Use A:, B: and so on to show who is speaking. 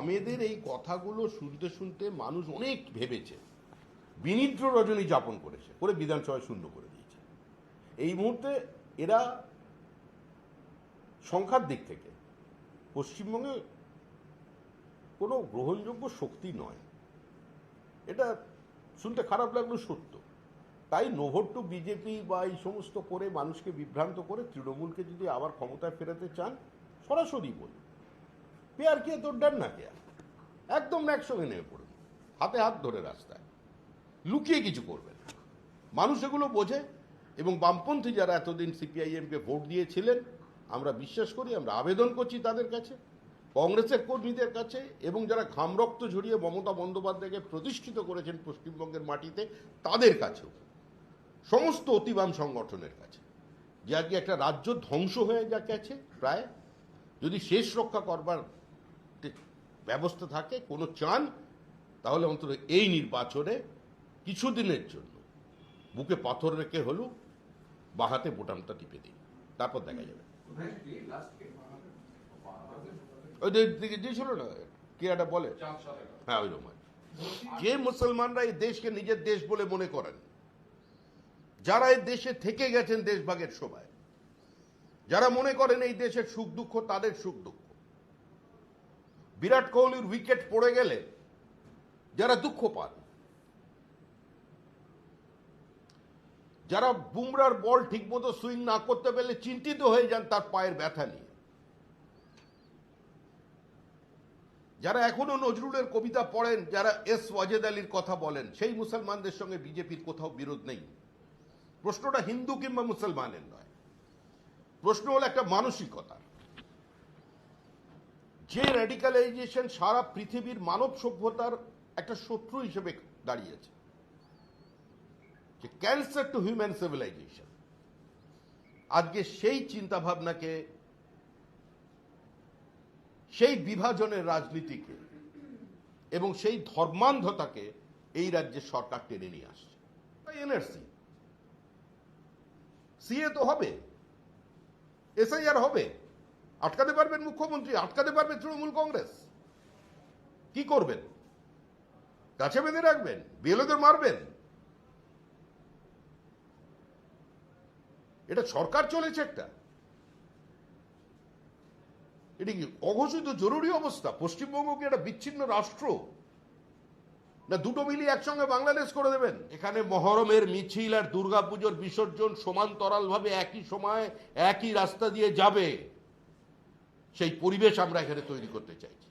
A: বামেদের এই কথাগুলো শুনতে শুনতে মানুষ অনেক ভেবেছে। বিনিদ্র রজনী যাপন করেছে, করে বিধানসভায় শূন্য করে দিয়েছে। এই মুহূর্তে এরা সংখ্যার দিক থেকে পশ্চিমবঙ্গে কোনো গ্রহণযোগ্য শক্তি নয়। এটা শুনতে খারাপ লাগল সত্য। তাই নোভোট টু বিজেপি বা এই সমস্ত করে মানুষকে বিভ্রান্ত করে তৃণমূলকে যদি আবার ক্ষমতায় ফেরাতে চান, সরাসরি বলুন। পেয়ার কে তোর ডান না কেয়ার একদম একসঙ্গে নেমে পড়ুন হাতে হাত ধরে রাস্তায়। লুকিয়ে কিছু করবে না। মানুষ এগুলো বোঝে এবং বামপন্থী যারা এতদিন সিপিআইএমকে ভোট দিয়েছিলেন, আমরা বিশ্বাস করি, আমরা আবেদন করছি তাদের কাছে, কংগ্রেসের কর্মীদের কাছে এবং যারা ঘামরক্ত ঝরিয়ে মমতা বন্দ্যোপাধ্যায়কে প্রতিষ্ঠিত করেছেন পশ্চিমবঙ্গের মাটিতে, তাদের কাছেও। সমস্ত অতিবাম সংগঠনের কাছে। যে আজকে একটা রাজ্য ধ্বংস হয়ে যা গেছে প্রায়, যদি শেষ রক্ষা করবার ব্যবস্থা থাকে কোনো চান তাহলে অন্তত এই নির্বাচনে কিছুদিনের জন্য বুকে পাথর রেখে হলেও বাহাতে বোটামটা টিপে দিন। তারপর দেখা যাবে। ওই যে- দিকে দিয়েছিল না? কে একটা বলে হ্যাঁ ওই রকম যে মুসলমানরা এই দেশকে নিজের দেশ বলে মনে করেন যারা এই দেশে থেকে গেছেন দেশভাগের সময় যারা মনে করেন এই দেশের সুখ দুঃখ তাদের সুখ দুঃখ বিরাট কোহলির উইকেট পড়ে গেলে যারা দুঃখ পান, যারা বুমরার বল ঠিকমতো সুইং না করতে পারলে চিন্তিত হয়ে যান তার পায়ের ব্যথা নিয়ে। যারা এখনও নজরুলের কবিতা পড়েন, যারা এস ওয়াজেদ আলীর কথা বলেন, সেই মুসলমানদের সঙ্গে বিজেপির কোথাও বিরোধ নেই। প্রশ্নটা হিন্দু কিংবা মুসলমানের নয়। প্রশ্ন হলো একটা মানসিকতা যে র্যাডিকালাইজেশন সারা পৃথিবীর মানব সভ্যতার একটা শত্রু হিসেবে দাঁড়িয়েছে। যে ক্যান্সার টু হিউম্যান সিভিলাইজেশন আজকে সেই চিন্তা ভাবনাকে সেই বিভাজনের রাজনীতিকে এবং সেই ধর্মান্ধতাকে এই রাজ্যের সরকার টেনে নিয়ে আসছে। এনআরসি। সিএ তো হবে। এসআইআর হবে। আটকাতে পারবেন মুখ্যমন্ত্রী, আটকাতে পারবে তৃণমূল কংগ্রেস। কি করবেন? কাছে বেঁধে রাখবেন? বিএলওদের মারবেন? এটা সরকার চলেছে একটা। এটা কি অঘোষিত জরুরি অবস্থা? পশ্চিমবঙ্গ কি একটা বিচ্ছিন্ন রাষ্ট্র? না দুটো মিলিয়ে একসঙ্গে বাংলাদেশ করে দেবেন? এখানে মহরমের মিছিল আর দুর্গাপুজোর বিসর্জন সমান্তরাল ভাবে একই সময় একই রাস্তা দিয়ে যাবে। সেই পরিবেশ আমরা এখানে তৈরি করতে চাইছি